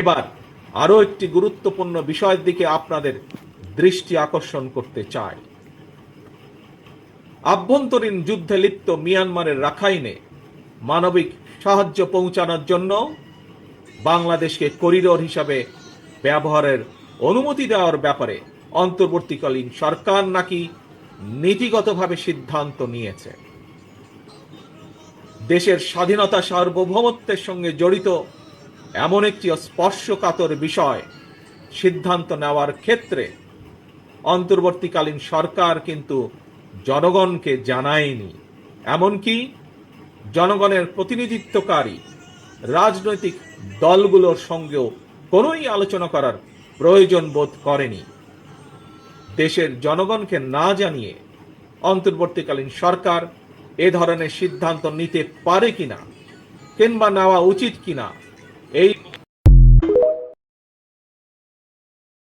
এবার আরও একটি গুরুত্বপূর্ণ বিষয়ের দিকে আপনাদের দৃষ্টি আকর্ষণ করতে চাই। আভ্যন্তরীণ যুদ্ধে লিপ্ত মিয়ানমারের রাখাইনে মানবিক সাহায্য পৌঁছানোর জন্য বাংলাদেশকে করিডোর হিসাবে ব্যবহারের অনুমতি দেওয়ার ব্যাপারে অন্তর্বর্তীকালীন সরকার নাকি নীতিগতভাবে সিদ্ধান্ত নিয়েছে। দেশের স্বাধীনতা সার্বভৌমত্বের সঙ্গে জড়িত এমন একটি স্পর্শকাতর বিষয় সিদ্ধান্ত নেওয়ার ক্ষেত্রে অন্তর্বর্তীকালীন সরকার কিন্তু জনগণকে জানায়নি। এমনকি জনগণের প্রতিনিধিত্বকারী রাজনৈতিক দলগুলোর সঙ্গেও কোনোই আলোচনা করার প্রয়োজন বোধ করেনি। দেশের জনগণকে না জানিয়ে অন্তর্বর্তীকালীন সরকার এ ধরনের সিদ্ধান্ত নিতে পারে কিনা কিংবা নেওয়া উচিত কিনা এই